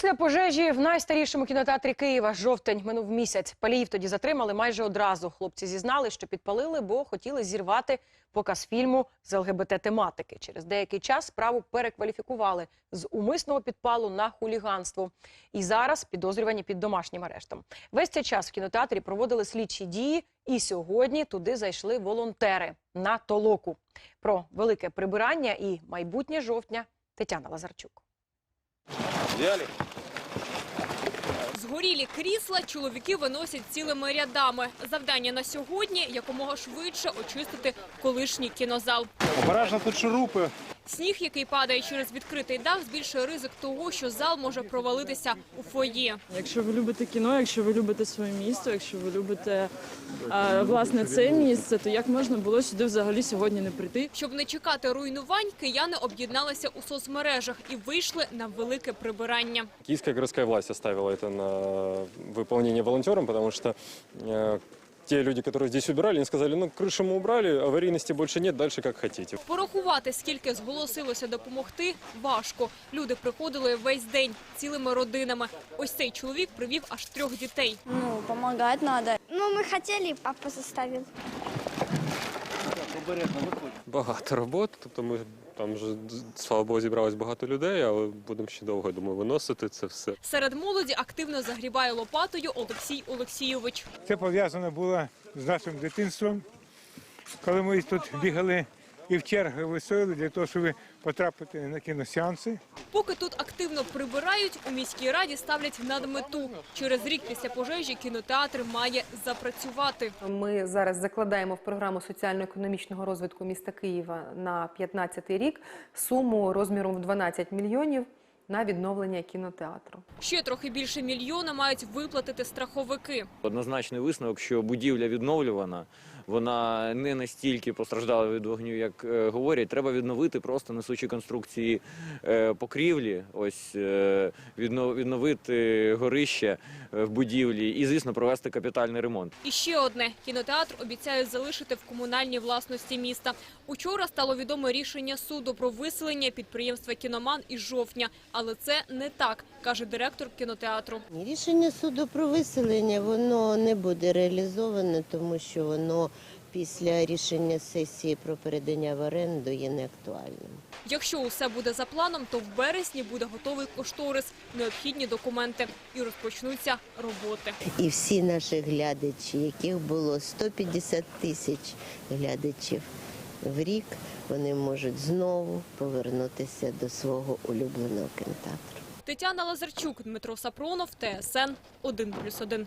Після пожежі в найстарішому кінотеатрі Києва жовтень минув місяць. Паліїв тоді затримали майже одразу. Хлопці зізнали, що підпалили, бо хотіли зірвати показ фільму з ЛГБТ-тематики. Через деякий час справу перекваліфікували з умисного підпалу на хуліганство. І зараз підозрювані під домашнім арештом. Весь цей час в кінотеатрі проводили слідчі дії, і сьогодні туди зайшли волонтери на толоку. Про велике прибирання і майбутнє жовтня Тетяна Лазарчук. Взяли. Згорілі крісла чоловіки виносять цілими рядами. Завдання на сьогодні якомога швидше очистити колишній кінозал. Обережно тут шурупи. Сніг, який падає через відкритий дах, збільшує ризик того, що зал може провалитися у фоє. Якщо ви любите кіно, якщо ви любите своє місто, якщо ви любите е, власне це місце, то як можна було сюди взагалі сьогодні не прийти? Щоб не чекати руйнувань, кияни об'єдналися у соцмережах і вийшли на велике прибирання. Киевская городская власть оставила это на выполнение волонтерам, потому что э, те люди, которые здесь убирали, они сказали, ну, крышу мы убрали, аварийности больше нет, дальше как хотите. Порахувати, скільки зголосилося допомогти, важко. Люди приходили весь день цілими родинами. Ось цей чоловік привів аж трьох дітей. Ну, помогать надо. Ну, мы хотели, папа заставил. Багато роботи, тобто ми там вже, слава Богу, зібралось багато людей, але будемо ще довго, я думаю, виносити це все. Серед молоді активно загрібає лопатою Олексій Олексійович. Це пов'язано було з нашим дитинством, коли ми тут бігали і в черги вистояли для того, щоб потрапити на кіносеанси. Поки тут активно прибирають, у міській раді ставлять надмету. Через рік після пожежі кінотеатр має запрацювати. Ми зараз закладаємо в програму соціально-економічного розвитку міста Києва на 15 рік суму розміром в 12 мільйонів на відновлення кінотеатру. Ще трохи більше мільйона мають виплатити страховики. Однозначний висновок, що будівля відновлювана, вона не настільки постраждала від вогню, як е, говорять. Треба відновити просто несучі конструкції е, покрівлі, ось е, відно- відновити горище е, в будівлі і, звісно, провести капітальний ремонт. І ще одне кінотеатр обіцяють залишити в комунальній власності міста. Учора стало відоме рішення суду про виселення підприємства Кіноман із жовтня, але це не так, каже директор кінотеатру. Рішення суду про виселення воно не буде реалізоване, тому що воно після рішення сесії про передання в оренду є неактуальним. Якщо усе буде за планом, то в березні буде готовий кошторис, необхідні документи і розпочнуться роботи. І всі наші глядачі, яких було 150 тисяч глядачів в рік, вони можуть знову повернутися до свого улюбленого кінотеатру. Тетяна Лазарчук, Дмитро Сапронов, ТСН 1+,1.